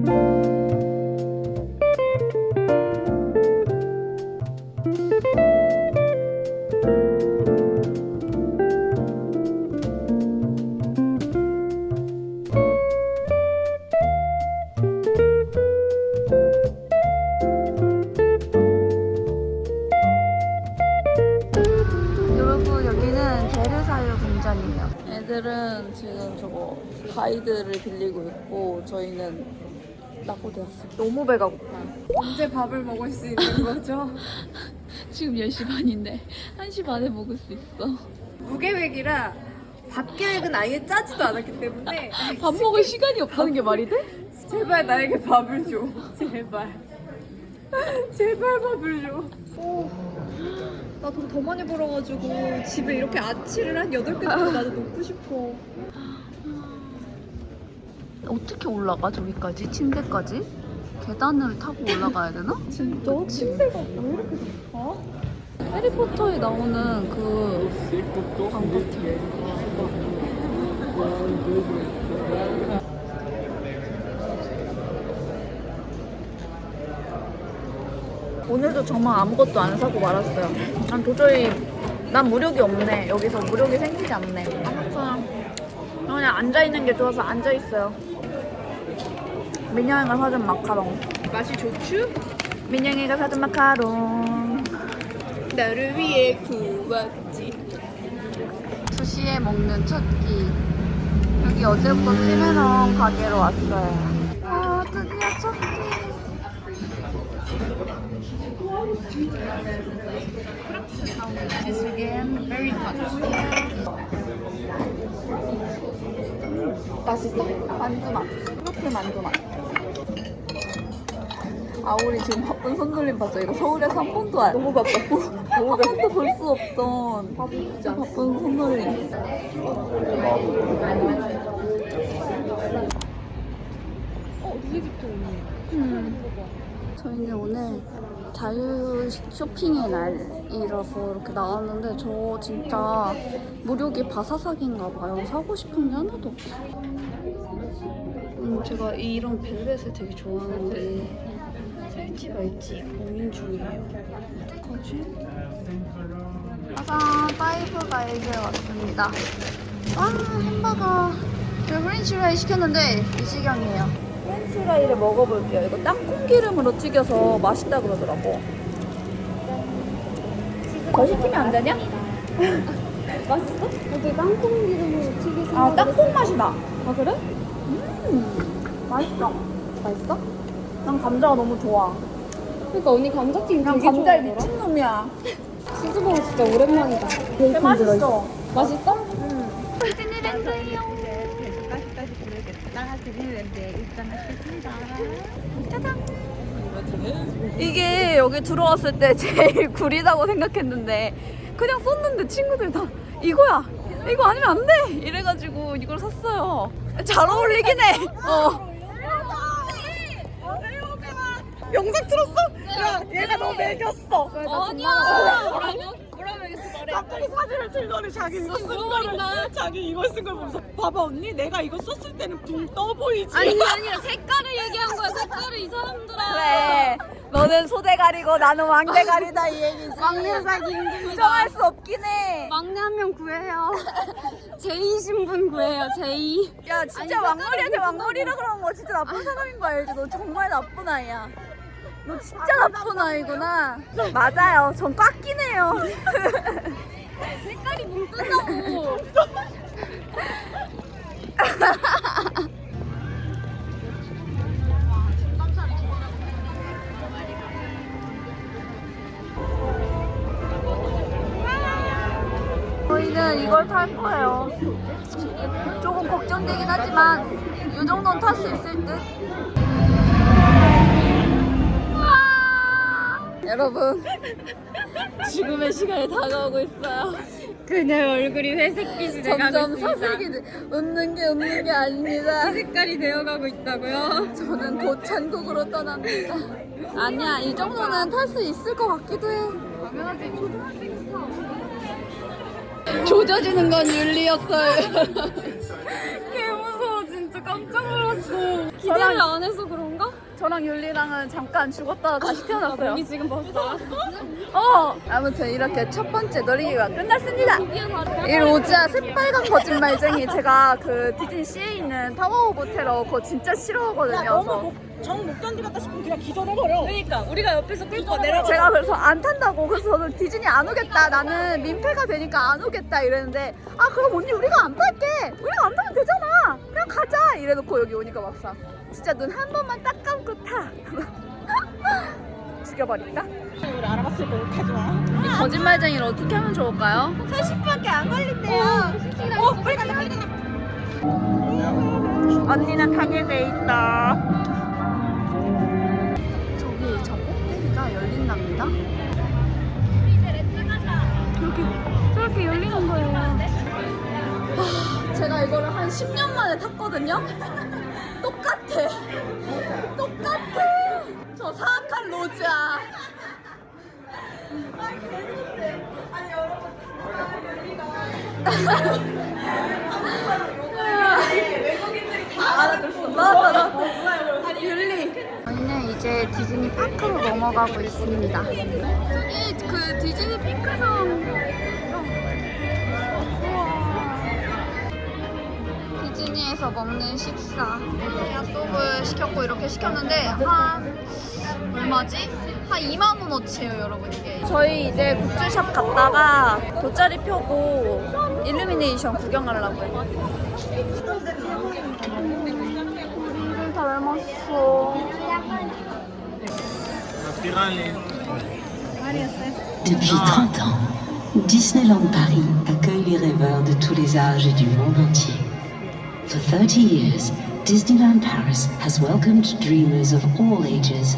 여 낙고되었어요. 너무 배가 고파. 언제 밥을 먹을 수 있는 거죠? 지금 10시 반인데 1시 반에 먹을 수 있어. 무계획이라 밥 계획은 아예 짜지도 않았기 때문에 밥 먹을 시간이 없다는 게 말이 돼? 제발 나에게 밥을 줘. 제발. 제발 밥을 줘. 나 돈 더 많이 벌어가지고 집에 이렇게 아치를 한 8개까지 나도 놓고 싶어. 어떻게 올라가 저기까지? 침대까지? 계단을 타고 올라가야 되나? 진짜? 침대가 왜 이렇게 좋아? 해리포터에 나오는 그 방같아 오늘도 정말 아무것도 안 사고 말았어요. 난 도저히 난 무력이 없네. 여기서 무력이 생기지 않네. 그냥 앉아 있는 게 좋아서 앉아 있어요. 민영이가 사준 마카롱. 맛이 좋슈? 민영이가 사준 마카롱. 나를 위해 구웠지. 수시에 먹는 첫 끼. 여기 어제부터 찌메롱 가게로 왔어요. 아, 드디어 첫 끼. This again, very hot. 맛있어? 만두맛. 프로필 만두 맛. 아, 우리 지금 바쁜 손놀림 봤죠? 이거 서울에서 한 번도 안. 너무 바빴고. 한 번도 볼 수 없던. 바쁜 손놀림. 어, 니네 집도 오네. 음. 저희는 오늘 자유 쇼핑의 날이라서 이렇게 나왔는데 저 진짜 무력이 바사삭인가 봐요. 사고 싶은 게 하나도 없어. 음, 제가 이런 벨벳을 되게 좋아하는데 살지 말지 고민 중이에요. 어떡하지? 짜잔, 파이브 가이드에 왔습니다. 와, 햄버거. 저 프렌치 프라이 시켰는데 미식양이에요. 프렌치 프라이를 먹어볼게요. 이거 땅 콩 기름으로 튀겨서 맛있다 그러더라고. 더 시키면 안 되냐? 맛있어? 여기 땅콩 기름으로 튀기신 아, 땅콩 맛이 나. 아, 그래? 음, 맛있어. 맛있어? 난 감자가 너무 좋아. 그러니까 언니 감자튀김 난 되게 감자에 좋아하더라. 미친놈이야. 치즈버거 진짜 오랜만이다. 베이컨 맛있어. 들어있어. 맛있어? 이게 여기 들어왔을 때 제일 구리다고 생각했는데 그냥 썼는데 친구들 다 이거야 이거 아니면 안 돼 이래가지고 이걸 샀어요 잘 어울리긴 해 어. 영상 들었어? 야 얘가 너 매겼어 아니야. 갑자기 사진을 들더니 자기 이거 쓴 거를 자기 이거 쓴 걸 보면서 봐봐 언니 내가 이거 썼을 때는 붕 떠 보이지 아니 아니야 색깔을 얘기한 거야 색깔을 이 사람들아. 그래 너는 소대 가리고 나는 왕대 가리다 이 얘기지 막내 사기 힘듭니다. 부정할 수 없긴 해 막내 한 명 구해요. 제이 신분 구해요 제이. 야 진짜 왕머리한테 왕머리라 그러면 뭐 진짜 나쁜 사람인 거 알지? 너 정말 나쁜 아이야. 너 진짜 나쁜 아이구나. 맞아요. 전 꽉 끼네요. 색깔이 뭉 뜬다고. 저희는 이걸 탈 거예요. 조금 걱정되긴 하지만 이 정도는 탈 수 있을 듯. 여러분 죽음의 시간이 다가오고 있어요. 그녀의 얼굴이 회색빛이 점점 사색이 돼. 웃는 게 웃는 게 아닙니다. 색깔이 되어가고 있다고요? 저는 곧 천국으로 떠납니다. 아니야, 이 정도는 탈 수 있을 것 같기도 해. 조져지는 건 윤리였어요. 개 무서워 진짜 깜짝 놀랐어. 기대를 안 해서 그런가? 저랑 율리랑은 잠깐 죽었다가 다시 태어났어요. 여기 지금 벌써 나왔어. 어! 아무튼 이렇게 첫 번째 놀이기가 끝났습니다. 이 로즈야 새빨간 거짓말쟁이 제가 그 디즈니 시에 있는 타워 오브 테러 그거 진짜 싫어하거든요. 너무 그래서 정못 견디겠다 싶으면 그냥 기절해버려. 그러니까 우리가 옆에서 끌고 내려. 제가 그래서 안 탄다고 그래서 저는 디즈니 안 오겠다 나는 민폐가 되니까 안 오겠다 이랬는데 아 그럼 언니 우리가 안 탈게 우리가 안 타면 되잖아 가자 이래놓고 여기 오니까 막상 진짜 눈 한 번만 딱 감고 타 죽여버릴까? 우리 알아봤을 거 못하지 마. 이 거짓말쟁이를 어떻게 하면 좋을까요? 40분밖에 안 걸린대요. 어, 빨리 가자, 빨리 가자. 언니는 타게 돼 있다. 저기 저 꼭대기가 열린답니다. 저렇게 저렇게 열리는 거예요. 하, 제가 이거를 한 10년 만에 탔거든요. 똑같아. 똑같아. 저 사악한 로즈야. 알아들었어. 나왔다, 나왔다. 아니, 율리. 저희는 이제 디즈니 파크로 넘어가고 있습니다. 저기 그 디즈니 핑크성. 디즈니에서 먹는 식사. 핫도그 시켰고 이렇게 시켰는데 한 얼마지? 한 2만 원어치예요, 여러분 이게. 저희 이제 굿즈샵 갔다가 돗자리 펴고 일루미네이션 구경하려고요. 우리를 닮았어. Depuis 30 ans, Disneyland Paris accueille les rêveurs de tous les âges et du monde entier. For 30 years, Disneyland Paris has welcomed dreamers of all ages.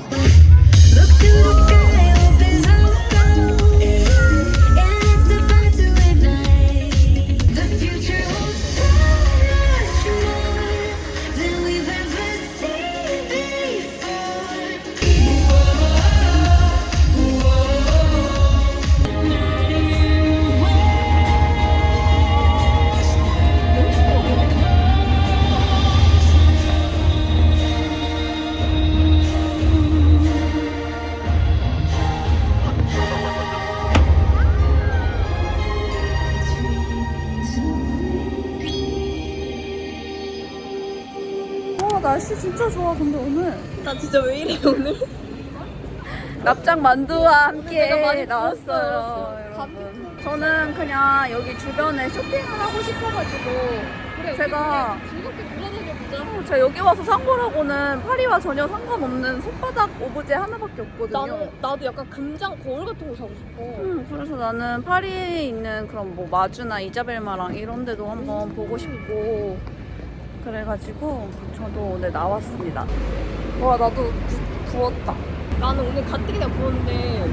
날씨 진짜 좋아 근데 오늘 나 진짜 왜 이래 오늘? 납작 만두와 함께 나왔어요. 여러분 저는 그냥 여기 주변에 쇼핑을 하고 싶어가지고 제가 즐겁게 돌아다녀 보자. 어, 제가 여기 와서 산 거라고는 파리와 전혀 상관없는 손바닥 오브제 하나밖에 없거든요 나는 나도 약간 금장 거울 같은 거 사고 싶어. 음, 그래서 나는 파리에 있는 그런 뭐 마주나 이자벨마랑 이런 데도 한번 보고 싶고 그래가지고 저도 오늘 나왔습니다. 와 나도 부, 부었다. 나는 오늘 가뜩이나 부었는데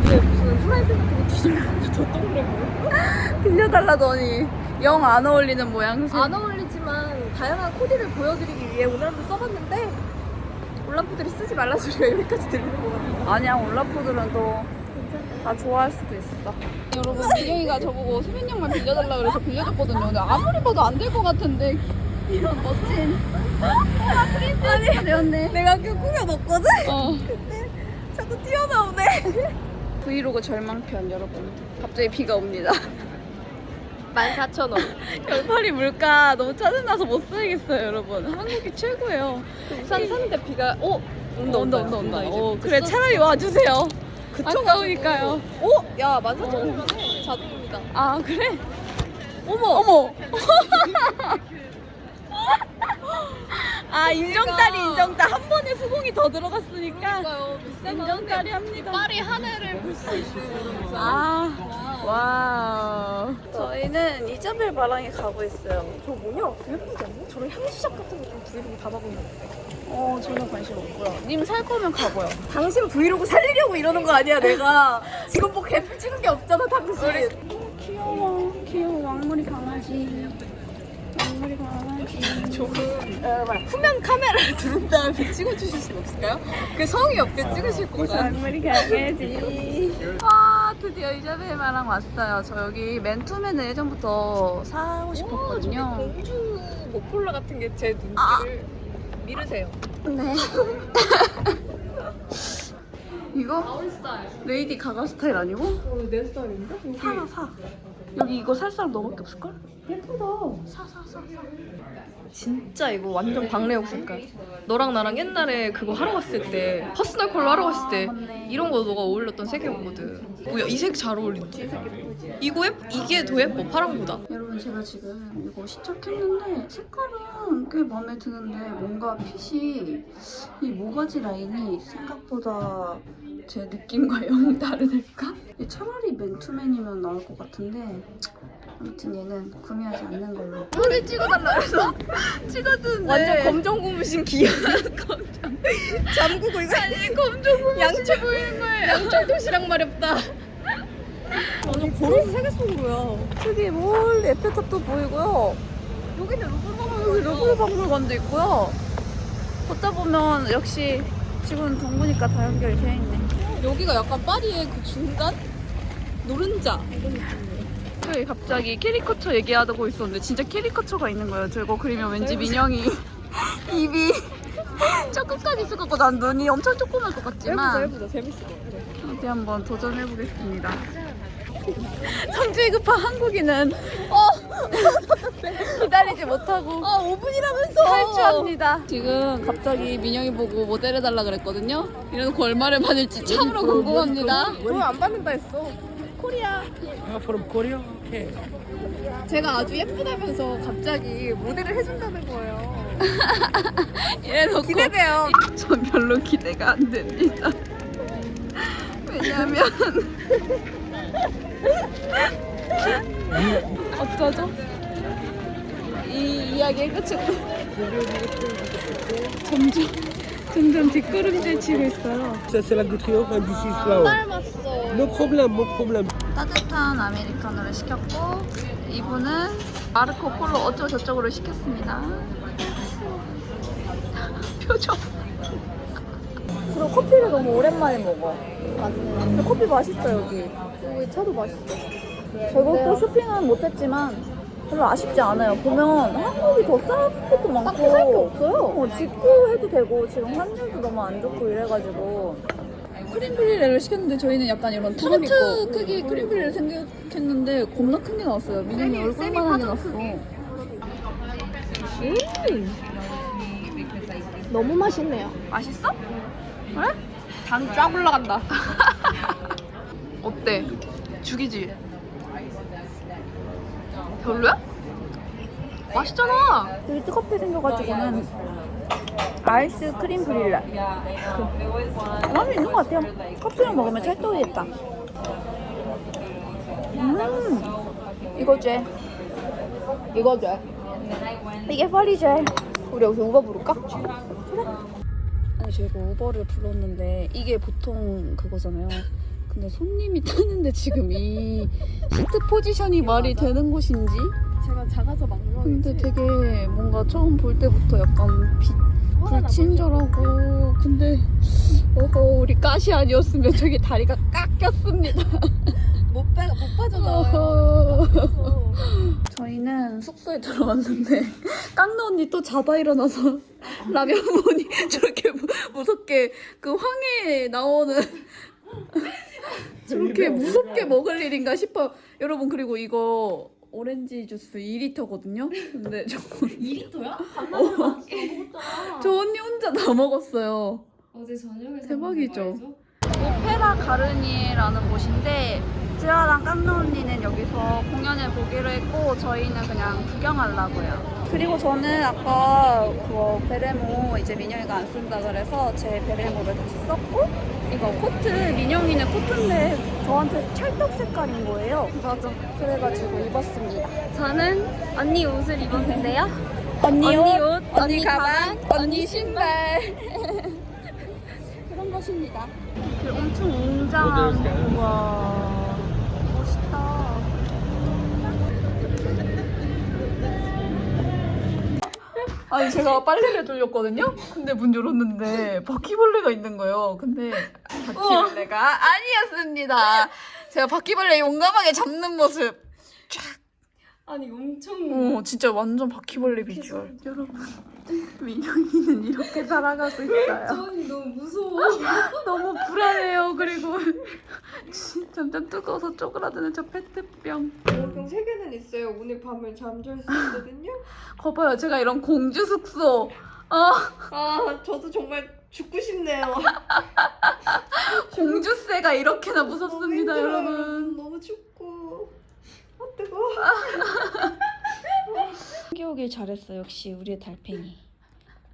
왜 무슨 프라이팬 같은 거 뒤집어서 저 동그래 보여? 빌려달라더니 영 안 어울리는 모양새. 안 어울리지만 다양한 코디를 보여드리기 위해 오늘 한번 써봤는데 올라프들이 쓰지 말라 소리가 여기까지 들리는 거 같아. 아니야 올라프들은 또 다 좋아할 수도 있어. 여러분 민영이가 저보고 수면 양말 빌려달라 그래서 빌려줬거든요. 근데 아무리 봐도 안 될 것 같은데 이런 멋진 아 프린세스가 되었네 내가 그 꾸며 넣었거든? 어. 자꾸 튀어나오네. 브이로그 절망편 여러분 갑자기 비가 옵니다 14,000원. 별파리 물가 너무 짜증나서 못 살겠어요 여러분 한국이 최고예요 우산 사는데 비가, 어? 온다, 온다 온다 온다 이제. 어, 그래 차라리 와주세요 아까우니까요 어? 야, 14,000원이면 해. 자동입니다. 아 그래? 어머! 어머 아 인정딸이 인정딸 한 번에 수공이 더 들어갔으니까 그러니까요. 비싼 인정딸이 합니다 파리 하늘을 볼 수 있는. 아 와우 저희는 이자벨 마랑에 가고 있어요 저 뭐냐? 예쁘지 않냐? 저런 향수샵 같은 거 좀 브이로그 담아보는 어 전혀 관심 없고요 님 살 거면 가고요 당신 브이로그 살리려고 이러는 거 아니야, 내가. 지금 뭐 개풀 찍은 게 없잖아, 당신. 귀여워 귀여워 왕머리 강아지 조금 어, 뭐야, 후면 카메라를 두른 다음에 찍어주실 수 없을까요? 그 성의 없게 찍으실 건가요? 왕머리 강아지 와 드디어 이자벨 마랑 왔어요 저 여기 맨투맨을 예전부터 사고 싶었거든요 공주 모폴라 같은 게 제 눈길을 아. 미르세요. 네. 이거 레이디 가가 스타일 아니고? 어, 내 스타일인데? 사라 사. 여기 이거 살 사람 너밖에 없을걸? 예쁘다. 사 사 사 사. 진짜 이거 완전 박래옥 색깔. 너랑 나랑 옛날에 그거 하러 갔을 때 퍼스널 컬러 하러 갔을 때 맞네. 이런 거 너가 어울렸던 색이었거든. 뭐야 이 색 잘 어울린다. 이거 예 이게 더 예뻐 파랑보다. 여러분 제가 지금 이거 시작했는데 색깔은 꽤 마음에 드는데 뭔가 핏이 이 모가지 라인이 생각보다 제 느낌과 영 다르달까? 이게 차라리 맨투맨이면 나을 것 같은데 아무튼 얘는 구매하지 않는 걸로 사진 찍어달라 그래서 찍어주는데 완전 검정 고무신 귀여운 검정. 잠그고 이거 아니 검정 고무신 양철 보이는 거예요. 양철 도시락 마렵다. 완전 걸어서 세계 속으로야. 저기 멀리 에펠탑도 보이고요 여기는 여기 루블 박물관도 있고요 걷다 보면 역시 지금 동부니까 다 되어 있네 여기가 약간 파리의 그 중간 노른자. 저희 갑자기 캐리커처 얘기하고 있었는데 진짜 캐리커처가 있는 거예요. 저거 그리면 왠지 민영이 입이 저 끝까지 있을 것 같고 난 눈이 엄청 조그만 것 같지만 해보자 재밌을 것 같아. 어디 한번 도전해 보겠습니다. 성질 급한 한국인은 어 기다리지 못하고 아 5분이라면서. 탈주합니다. 지금 갑자기 민영이 보고 모델 해달라 그랬거든요. 이래놓고 얼마를 받을지 참으로 궁금합니다. 돈안 받는다 했어. 코리아. from Korea? Okay. 제가 아주 예쁘다면서 갑자기 모델을 해준다는 거예요. 이래놓고 기대돼요. 전 별로 기대가 안 됩니다. 왜냐면 어쩌죠? 이 이야기의 끝은 점점 점점 뒷걸음질 치고 있어요. Ça c'est la flour. 닮았어. No problem, no problem. 따뜻한 아메리카노를 시켰고 이분은 마르코 폴로 어쩌고 저쩌고를 시켰습니다. 표정. 그리고 커피를 너무 오랜만에 먹어. 근데 커피 맛있다 여기. 여기 차도 맛있어. 저것도 쇼핑은 못했지만 별로 아쉽지 않아요. 보면 한국이 더 싼 것도 많고 딱히 살게 없어요. 어, 짓고 해도 되고 지금 환율도 너무 안 좋고 이래가지고 크림 브릴레를 시켰는데 저희는 약간 이런 타르트 크기 크림 브릴레 생각했는데 겁나 큰 게 나왔어요. 민영이 얼굴만하게 나왔어. 너무 맛있네요. 맛있어? 그래? 당쫙 올라간다. 어때? 죽이지? 별로야? 맛있잖아. 여기 뜨겁게 생겨가지고는 아이스 크림 브릴레. 그, 맛이 있는 것 같아요. 커피랑 먹으면 찰떡이겠다. 음, 이거지. 이거지. 이게 펄이지. 우리 여기서 우버 부를까? 그래. 아니 저희가 우버를 불렀는데 이게 보통 그거잖아요. 근데 손님이 타는데 지금 이 시트 포지션이 말이 되는 곳인지? 제가 작아서 막막이지. 근데 되게 뭔가 처음 볼 때부터 약간 비, 불친절하고 근데 어허 우리 가시 아니었으면 저기 다리가 깎였습니다. 못 빠, 못 빠져나. 어허. 저희는 숙소에 들어왔는데 깡나 언니 또 자다 일어나서 라면 먹니 저렇게 무, 무섭게 그 황해 나오는 저렇게 무섭게 먹을 일인가 싶어요. 여러분 그리고 이거 오렌지 주스 2리터거든요. 근데 저 2리터야? 저 언니 혼자 다 먹었어요. 어제 저녁에 대박이죠. 오페라 가르니에라는 곳인데 지아랑 깡나 언니는 여기서 공연을 보기로 했고 저희는 그냥 구경하려고요. 그리고 저는 아까 그거 베레모 이제 민영이가 안 쓴다 그래서 제 베레모를 다시 썼고 이거 코트 민영이는 코트인데 저한테 찰떡 색깔인 거예요. 맞아. 그래가지고 입었습니다. 저는 언니 옷을 입었는데요. 언니, 언니 옷, 옷, 언니 가방, 언니 신발. 그런 것입니다. 엄청 웅장한 와 멋있다. 아니 제가 빨래를 돌렸거든요. 근데 문 열었는데 바퀴벌레가 있는 거예요. 근데 바퀴벌레가 아니었습니다. 제가 바퀴벌레 용감하게 잡는 모습. 아니 엄청 어 진짜 완전 바퀴벌레 비주얼. 여러분 민영이는 이렇게 살아가고 있어요. 언니 너무 무서워. 너무 불안해요. 그리고 점점 뜨거워서 쪼그라드는 저 페트병. 병세 개는 있어요. 오늘 밤을 잠잘 수 있거든요. 거봐요. 제가 이런 공주 숙소. 어, 아, 저도 정말 죽고 싶네요. 공주새가 이렇게나 무섭습니다, 힘들어요. 여러분. 너무 춥고. 아, 뜨거워. 숨겨오길 잘했어. 역시 우리의 달팽이.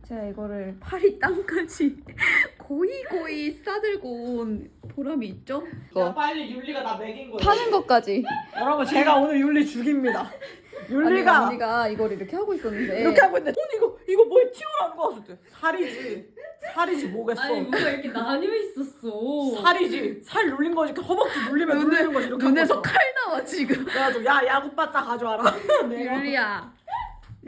제가 이거를 파리 땅까지 고이 고이 싸들고 온 보람이 있죠? 야, 빨리 율리가 나 먹인 거야. 파는 것까지. 여러분 제가 오늘 율리 죽입니다. 아니, 율리가 언니가 이걸 이렇게 하고 있었는데 이렇게 하고 있는데 언니 이거 이거 뭐에 튀어나온 거 같을 때 살이지 살이지 뭐겠어 아니 뭐가 이렇게 나뉘어 있었어. 살이지 살 눌린 거지 이렇게 허벅지 눌리면 눌리는 거지 이렇게 눈에서 하고 있어. 칼 나와 지금. 그래가지고 야 야구바짜 가져와라 내가 율리야,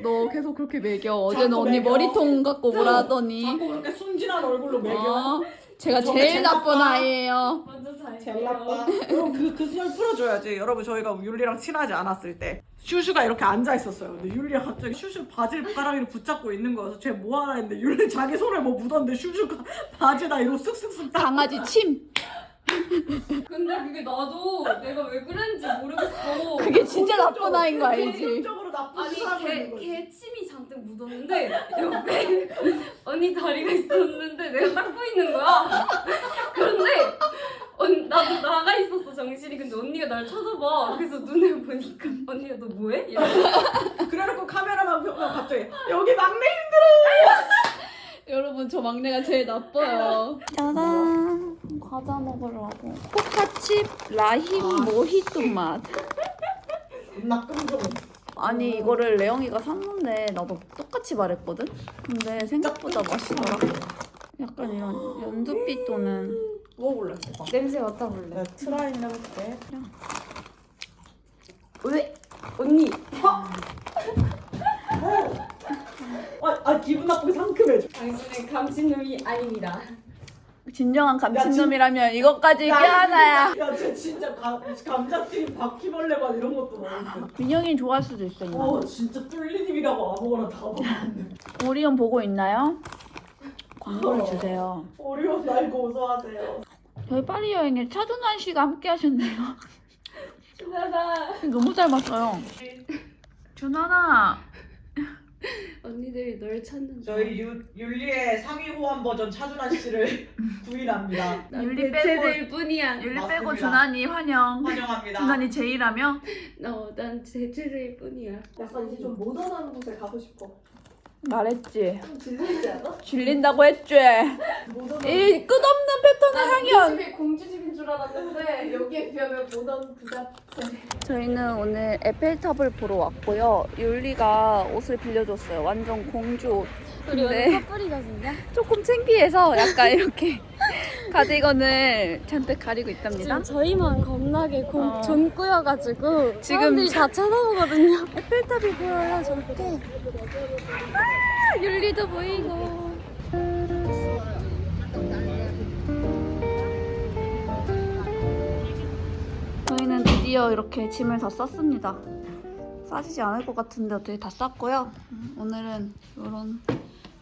너 계속 그렇게 매겨. 어제는 자꾸 언니 매겨. 머리통 갖고 뭐라 하더니. 자꾸 그렇게 순진한 얼굴로 매겨 어, 제가 저 제일 제일 나쁜 나빠. 아이예요. 먼저 잘 제일 나빠 여러분 그, 그 수염 풀어줘야지 여러분 저희가 율리랑 친하지 않았을 때 슈슈가 이렇게 앉아 있었어요 근데 율리가 갑자기 슈슈 바지가랑이를 붙잡고 있는 거여서 쟤 뭐 하나 했는데 율리 자기 손에 뭐 묻었는데 슈슈가 바지에다 이러고 쓱쓱쓱 딱 강아지 침. 근데 그게 나도 내가 왜 그랬는지 모르겠어. 그게 진짜 나쁜 아이인 거 알지? 본격적으로 나쁜 아니 사람이 개, 거지 개 침이 잔뜩 묻었는데 옆에 언니 다리가 있었는데 내가 닦고 있는 거야. 그런데 언, 나도 나가 있었어 정신이 근데 언니가 날 쳐다봐. 그래서 눈을 보니까 언니가 너 뭐해? 이러고 그래놓고 카메라만 보면 갑자기 여기 막내 여러분 저 막내가 제일 나빠요. 짜잔 과자 먹으려고 포카칩 라힘 모히또 맛. 겁나 끈적 아니 이거를 레영이가 샀는데 나도 똑같이 말했거든. 근데 생각보다 맛있더라. 약간 이런 연두빛 도는 먹어볼래? 냄새 맡아볼래. 내가 트라이 해볼게 왜? 언니 아, 아 기분 나쁘게 상큼해져 당신은 감친놈이 아닙니다. 진정한 감친놈이라면 이것까지 뼈하나야. 야 쟤 진짜 가, 감자튀김 바퀴벌레만 이런 것도 먹었어 민영이 좋아할 수도 있어 이거. 어 진짜 뚫리님이라고 아무거나 다 먹었는데 오리온 보고 있나요? 광고를 주세요. 오리온 날 고소하세요 저희 파리 여행에 차준환 씨가 함께 하셨네요. 준하다. 너무 잘 봤어요. 준환아. 언니들이 널 찾는 저희 유, 율리의 상위 호환 버전 차준환 씨를 구인합니다 율리 빼고 제일 뿐이야. 맞습니다. 빼고 준환이 환영. 환영합니다 준환이 제일하며 너난 제일 뿐이야. 약간 이제 좀 모던한 곳에 가고 싶어. 말했지. 좀 질리지 않아? 질린다고 했지. 이 끝없는 패턴의 향연. 집이 공주집인 줄 알았는데 여기에 비하면 모던 부자. 저희는 오늘 에펠탑을 보러 왔고요. 율리가 옷을 빌려줬어요. 완전 공주 옷. 우리 오늘 커플이거든요. 조금 창피해서 약간 이렇게 가디건을 잔뜩 가리고 있답니다. 지금 저희만 겁나게 공, 어. 존 꾸여가지고 지금 사람들이 자- 다 쳐다보거든요. 에펠탑이 보여요 저렇게. 아, 율리도 보이고. 저희는 드디어 이렇게 짐을 다 쌌습니다. 싸지지 않을 것 같은데 어떻게 다 쌌고요. 오늘은 이런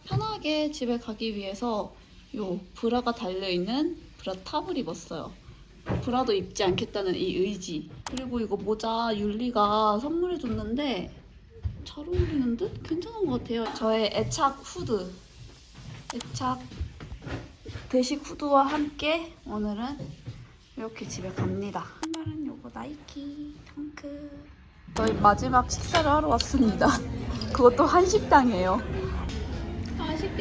편하게 집에 가기 위해서 요 브라가 달려있는 브라 탑을 입었어요. 브라도 입지 않겠다는 이 의지. 그리고 이거 모자 율리가 선물해줬는데 잘 어울리는 듯? 괜찮은 것 같아요. 저의 애착 후드. 애착 대식 후드와 함께 오늘은 이렇게 집에 갑니다. 신발은 요거 나이키 덩크. 저희 마지막 식사를 하러 왔습니다. 그것도 한식당이에요.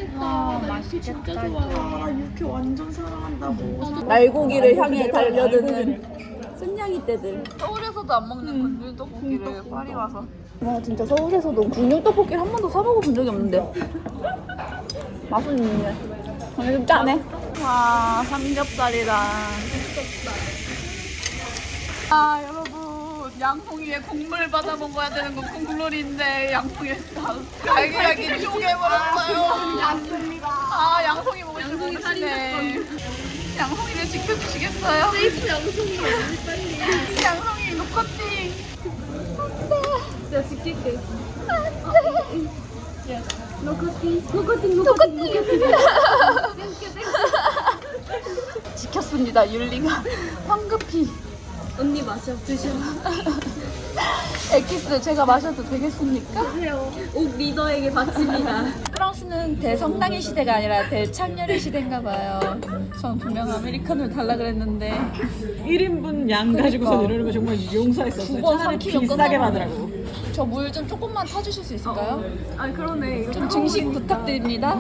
맛있겠다. 맛있겠다. 아 이렇게 완전 사랑한다고 날고기를 향해 달려드는 순냥이 떼들. 서울에서도 안 먹는 군율 떡볶이를 파리 와서. 와 진짜 서울에서도 군율 떡볶이를 한 번도 사 먹어본 적이 없는데. 맛은 있는데. 오늘 좀 짜네. 와 삼겹살이랑. 아 여러분 양송이에 국물 받아 먹어야 되는 거 국물인데 양송이에 다 갈기갈기 쪼개버렸어요. 맞습니다. 아 양송이 먹을 줄 모르시네. 양송이를 지켜주시겠어요? 세이프 양송이 빨리. 양송이 녹화팅. 내가 지킬게. 안돼. 지켰습니다 율리가 황급히 언니 마셔 드셔. 엑기스 제가 마셔도 되겠습니까? 옥 리더에게 바칩니다. 프랑스는 대성당의 시대가 아니라 대창렬의 시대인가 봐요 전 분명 아메리카노를 달라 그랬는데 1인분 양 가지고서 이러는 거 정말 용서했었어요. 두번 차라리 삼키면 비싸게 끝나는 받으라고. 저 물 좀 조금만 타주실 수 있을까요? 아 그러네. 이거 좀 증식 부탁드립니다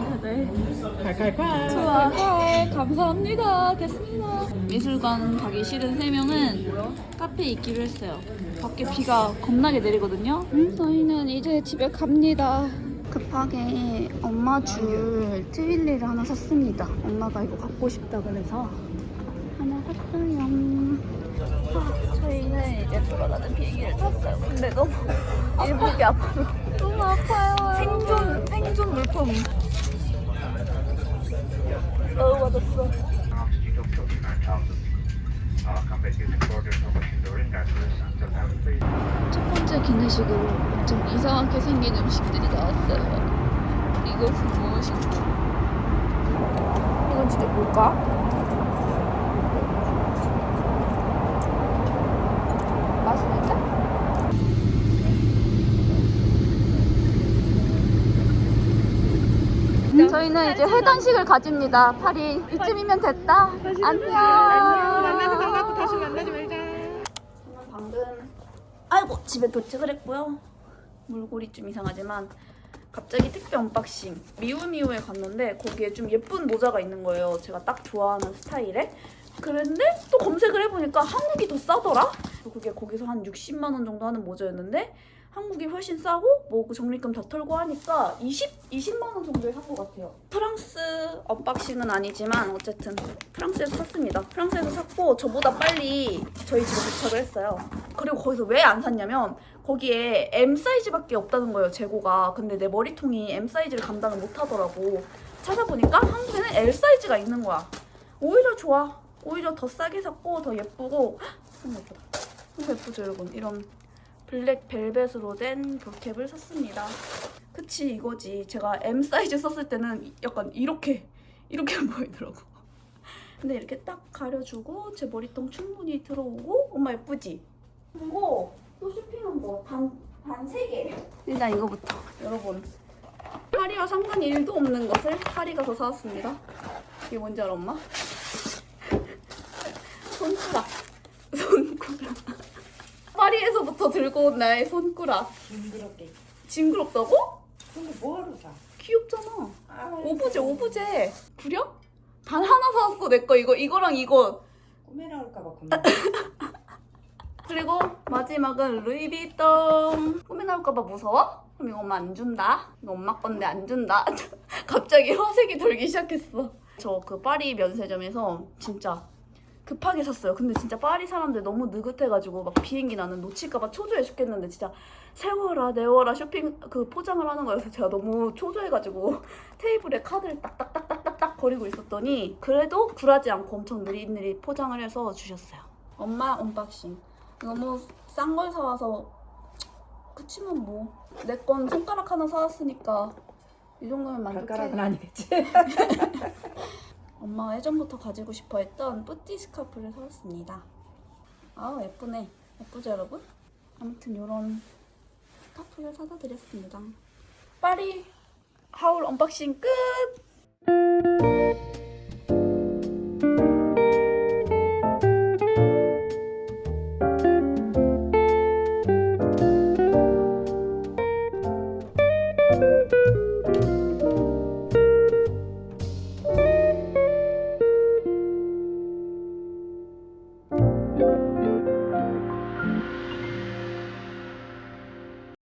칼칼칼. 좋아 네, 감사합니다 됐습니다 미술관 가기 싫은 세 명은 카페에 있기로 했어요. 밖에 비가 겁나게 내리거든요. 저희는 이제 집에 갑니다. 급하게 엄마 줄 트윌리를 하나 샀습니다. 엄마가 이거 갖고 싶다 그래서 하나 샀어요. 아, 저희는 이제 돌아가는 비행기를 탔어요. 근데 너무 일복이 아파요. 너무 아파요. 생존 생존 물품. 어우 맞았어 첫 번째 기내식으로 좀 이상하게 생긴 음식들이 나왔어요 이것은 무엇인가 이건 진짜 뭘까? 맛있는데? 저희는 이제 회단식을 가집니다. 파리 이쯤이면 됐다. 안녕. 만나서 반갑고 다시 만나지 말자. 방금 아이고 집에 도착을 했고요. 물골이 좀 이상하지만 갑자기 택배 언박싱 미우미우에 갔는데 거기에 좀 예쁜 모자가 있는 거예요. 제가 딱 좋아하는 스타일에. 그런데 또 검색을 해보니까 한국이 더 싸더라. 그게 거기서 한 60만 원 정도 하는 모자였는데 한국이 훨씬 싸고 뭐그 적립금 다 털고 하니까 20 20만 원 정도에 산 것 같아요. 프랑스 언박싱은 아니지만 어쨌든 프랑스에서 샀습니다. 프랑스에서 샀고 저보다 빨리 저희 집에 도착을 했어요. 그리고 거기서 왜 안 샀냐면 거기에 M 사이즈밖에 없다는 거예요 재고가. 근데 내 머리통이 M 사이즈를 감당을 못 하더라고. 찾아보니까 한국에는 L 사이즈가 있는 거야. 오히려 좋아. 오히려 더 싸게 샀고 더 예쁘고 헉, 너무 예쁘다. 너무 예쁘죠 여러분. 이런 블랙 벨벳으로 된 볼캡을 샀습니다. 그치 이거지. 제가 M 사이즈 썼을 때는 약간 이렇게 이렇게 보이더라고. 근데 이렇게 딱 가려주고 제 머리통 충분히 들어오고 엄마 예쁘지? 그리고 또 쇼핑한 거반반세 개. 일단 이거부터 여러분 파리와 상관이 1도 없는 것을 파리 가서 사왔습니다. 이게 뭔지 알아 엄마? 손가락. 손가락. 파리에서부터 들고 온 나의 손가락. 징그럽게. 징그럽다고? 근데 뭐하러 사? 귀엽잖아. 아, 오브제 오브제. 구려? 단 하나 사왔어 내 거 이거 이거랑 이거. 꿈에 나올까봐 겁나. 그리고 마지막은 루이비통. 꿈에 나올까봐 무서워? 그럼 이거 엄마 안 준다. 이거 엄마 건데 안 준다. 갑자기 화색이 돌기 시작했어. 저 그 파리 면세점에서 진짜 급하게 샀어요. 근데 진짜 파리 사람들 너무 느긋해가지고 막 비행기 나는 놓칠까봐 초조해 죽겠는데 진짜 세워라 내워라 쇼핑 그 포장을 하는 거여서 제가 너무 초조해가지고 테이블에 카드를 딱딱딱딱딱딱 거리고 있었더니 그래도 굴하지 않고 엄청 느릿느릿 포장을 해서 주셨어요. 엄마 언박싱. 너무 싼 걸 사와서 그치만 뭐 내 건 손가락 하나 사왔으니까 이 정도면 만족해. 발가락은 아니겠지. 엄마가 예전부터 가지고 싶어 했던 뿌띠 스카프를 사왔습니다. 아 예쁘네. 예쁘죠 여러분? 아무튼 이런 스카프를 사다 드렸습니다. 파리 하울 언박싱 끝!